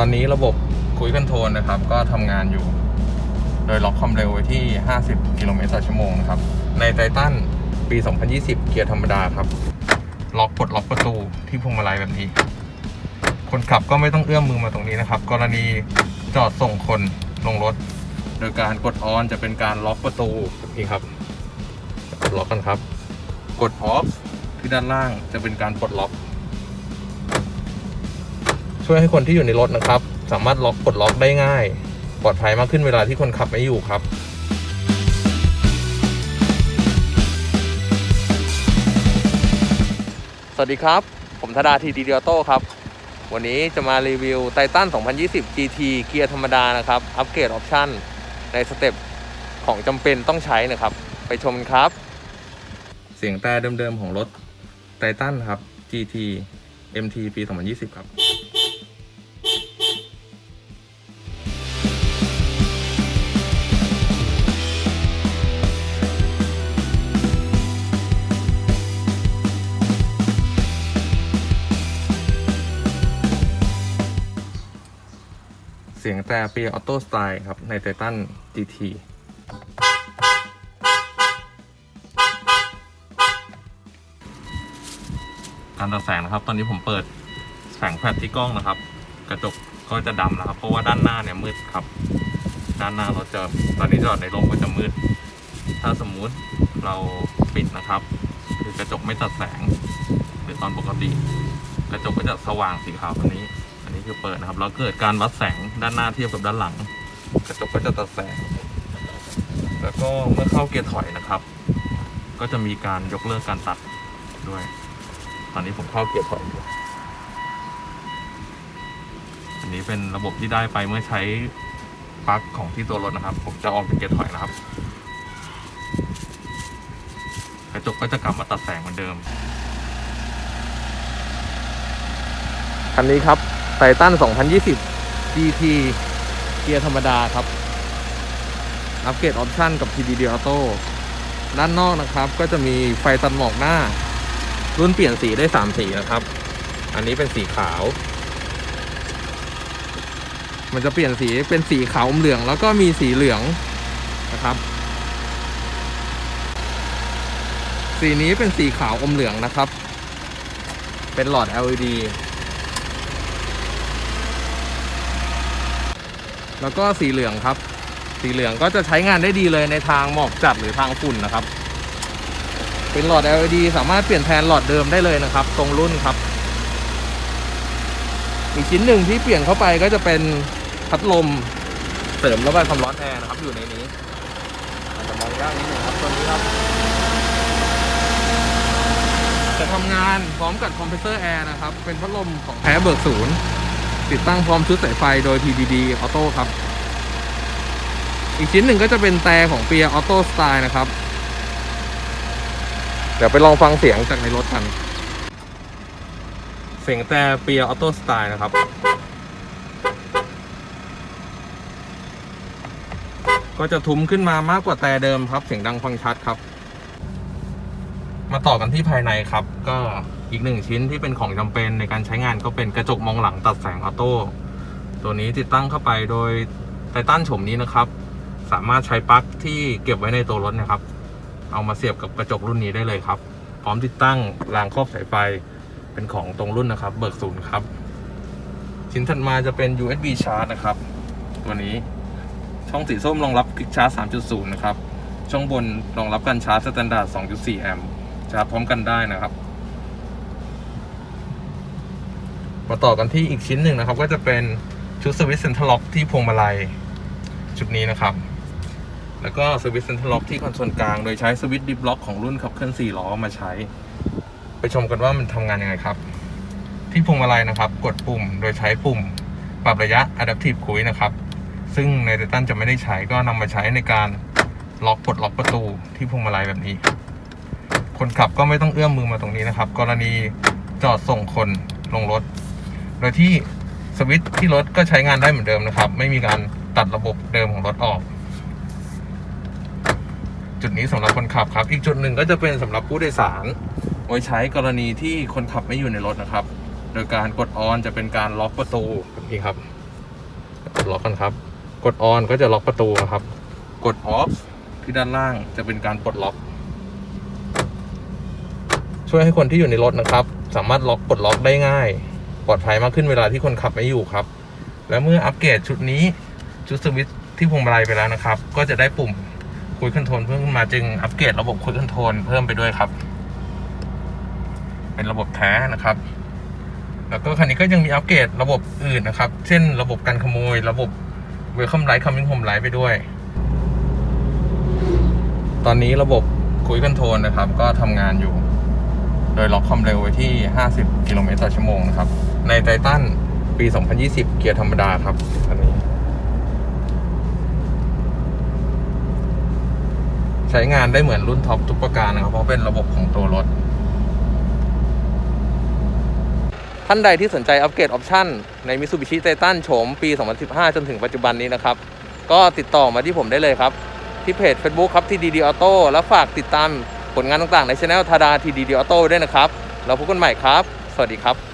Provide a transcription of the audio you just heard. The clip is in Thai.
อนนี้ระบบคุยคอนโทรลนะครับ ก็ทำงานอยู่ โดยล็อกความเร็วไว้ที่ 50 กิโลเมตรต่อชั่วโมงนะครับ ในไททันปี 2020 เกียร์ธรรมดาครับ ล็อกปลดล็อกประตูที่พวงมาลัยแบบนี้ คนขับก็ไม่ต้องเอื้อมมือมาตรงนี้นะครับ กรณีจอดส่งคนลงรถ โดยการกดออนจะเป็นการล็อกประตูแบบนี้ครับล็อกกันครับ กดออฟที่ด้านล่างจะเป็นการปลดล็อก ช่วยให้คนที่อยู่ในรถนะครับ สามารถล็อกปลดล็อกได้ง่าย ปลอดภัยมากขึ้นเวลาที่คนขับไม่อยู่ครับสวัสดีครับ ผมธดาทีดีเดียโต้ครับ วันนี้จะมารีวิวไททัน2020 GT เกียร์ธรรมดานะครับ อัปเกรดออปชั่น ในสเต็ปของจำเป็นต้องใช้นะครับ ไปชมกันครับ เสียงแต่เดิมๆของรถไททันครับ GT MT ปี 2020 ครับ เสียงแต่เปียออโต้สไตล์ครับ ในไททัน GT การตัดแสงนะครับ ตอนนี้ผมเปิดแสงแฟลชที่กล้องนะครับ กระจกก็จะดำนะครับ เพราะว่าด้านหน้าเนี่ยมืดครับ ด้านหน้าเรถจะตอนนี้จอดในโรงก็จะมืด ถ้าสมมุติเราปิดนะครับ คือกระจกไม่ตัดแสง หรือตอนปกติ กระจกก็จะสว่างสีขาวแบบนี้ นี้คือเปิดนะครับแล้วเกิดการวัดแสงด้านหน้าเทียบกับด้านหลัง กระจกก็จะตัดแสง แล้วก็เมื่อเข้าเกียร์ถอยนะครับ ก็จะมีการยกเลิกการตัดด้วย ตอนนี้ผมเข้าเกียร์ถอยอยู่อันนี้เป็นระบบที่ได้ไปเมื่อใช้ปลั๊กของที่ตัวรถนะครับ ผมจะออกจากเกียร์ถอยนะครับ กระจกก็จะกลับมาตัดแสงเหมือนเดิมคันนี้ครับ ไททัน2020 GT เกียร์ธรรมดาครับ อัปเกรดออปชั่นกับ TDD Auto ด้านนอกนะครับ ก็จะมีไฟตัดหมอกหน้า รุ่นเปลี่ยนสีได้ 3 สีนะครับ อันนี้เป็นสีขาว มันจะเปลี่ยนสีเป็นสีขาวอมเหลือง แล้วก็มีสีเหลืองนะครับ สีนี้เป็นสีขาวอมเหลืองนะครับ เป็นหลอด LED แล้วก็สีเหลืองครับ สีเหลืองก็จะใช้งานได้ดีเลยในทางหมอกจัดหรือทางฝุ่นนะครับ เป็นหลอด LED สามารถเปลี่ยนแทนหลอดเดิมได้เลยนะครับ ตรงรุ่นครับ อีกชิ้นหนึ่งที่เปลี่ยนเข้าไปก็จะเป็นพัดลมเสริมระบายความร้อนแอร์นะครับอยู่ในนี้อาจจะมองยากนิดหนึ่งครับตัวนี้ครับ จะทำงานพร้อมกับคอมเพรสเซอร์แอร์นะครับ เป็นพัดลมของแท้เบิกศูนย์ ติดตั้งพร้อมชุดสายไฟโดย TDD Auto ครับ อีกชิ้นหนึ่งก็จะเป็นแต่ของเปียออโต้สไตล์นะครับ เดี๋ยวไปลองฟังเสียงจากในรถกัน เสียงแต่เปียออโต้สไตล์นะครับก็จะทุ้มขึ้นมามากกว่าแต่เดิมครับ เสียงดังฟังชัดครับ มาต่อกันที่ภายในครับ ก็อีกหนึ่งชิ้นที่เป็นของจำเป็นในการใช้งานก็เป็นกระจกมองหลังตัดแสงออโต้ตัวนี้ติดตั้งเข้าไปโดยไททันโฉมนี้นะครับ สามารถใช้ปลั๊กที่เก็บไว้ในตัวรถนะครับ เอามาเสียบกับกระจกรุ่นนี้ได้เลยครับ พร้อมติดตั้งรางครอบสายไฟเป็นของตรงรุ่นนะครับ เบิกศูนย์ครับ ชิ้นถัดมาจะเป็น USB Charge นะครับ ตัวนี้ช่องสีส้มรองรับคลิกชาร์จ 3.0 นะครับ ช่องบนรองรับการชาร์จสแตนดาร์ด 2.4 แอมป์ ชาร์จพร้อมกันได้นะครับ มาต่อกันที่อีกชิ้นหนึ่งนะครับ ก็จะเป็นชุดสวิตช์เซนทรัลล็อกที่พวงมาลัยชุดนี้นะครับ แล้วก็สวิตช์เซนทรัลล็อกที่คอนโซลกลาง โดยใช้สวิตช์ดิฟล็อกของรุ่นขับเคลื่อน4ล้อมาใช้ ไปชมกันว่ามันทำงานยังไงครับ ที่พวงมาลัยนะครับ กดปุ่มโดยใช้ปุ่ม ปรับระยะ Adaptive Cruise นะครับ ซึ่งในไททันจะไม่ได้ใช้ก็นำมาใช้ในการล็อกปลดล็อกประตูที่พวงมาลัยแบบนี้ คนขับก็ไม่ต้องเอื้อมมือมาตรงนี้นะครับ กรณีจอดส่งคนลงรถ โดยที่สวิตช์ที่รถก็ใช้งานได้เหมือนเดิมนะครับ ไม่มีการตัดระบบเดิมของรถออก จุดนี้สำหรับคนขับครับ อีกจุดหนึ่งก็จะเป็นสำหรับผู้โดยสารไว้ใช้กรณีที่คนขับไม่อยู่ในรถนะครับ โดยการกดออนจะเป็นการล็อกประตูแบบนี้ครับล็อกกันครับ กด on ก็จะล็อกประตูนะครับ กด off ที่ด้านล่างจะเป็นการปลดล็อก ช่วยให้คนที่อยู่ในรถนะครับ สามารถล็อกปลดล็อกได้ง่าย ปลอดภัยมากขึ้นเวลาที่คนขับไม่อยู่ครับ และเมื่ออัปเกรดชุดนี้ชุดสวิตช์ที่พวงมาลัยไปแล้วนะครับ ก็จะได้ปุ่มคุยคอนโทรลเพิ่มขึ้นมาจึงอัปเกรดระบบคุยคอนโทรลเพิ่มไปด้วยครับ เป็นระบบแท้นะครับ แล้วก็คันนี้ก็ยังมีอัปเกรดระบบอื่นนะครับ เช่น ระบบการขโมย ระบบ Welcome Light Coming Home Light ไปด้วย ตอนนี้ระบบคุยคอนโทรลนะครับ ก็ทำงานอยู่ ดยล็อกความเร็วไว้ที่ 50 กิโลเมตรต่อชั่วโมงนะครับ ในไททันปี 2020 เกียร์ธรรมดาครับอันนี้ ใช้งานได้เหมือนรุ่นท็อปทุกประการนะครับ เพราะเป็นระบบของตัวรถ ท่านใดที่สนใจอัปเกรดออปชั่นใน Mitsubishi Titan โฉมปี 2015 จนถึงปัจจุบันนี้นะครับ ก็ติดต่อมาที่ผมได้เลยครับ ที่เพจ Facebook ครับที่ DD Auto และฝากติดตาม ผลงานต่างๆ ในช anel ทาดาทีดีดีออโต้ด้วยนะครับ เราพบกันใหม่ครับ สวัสดีครับ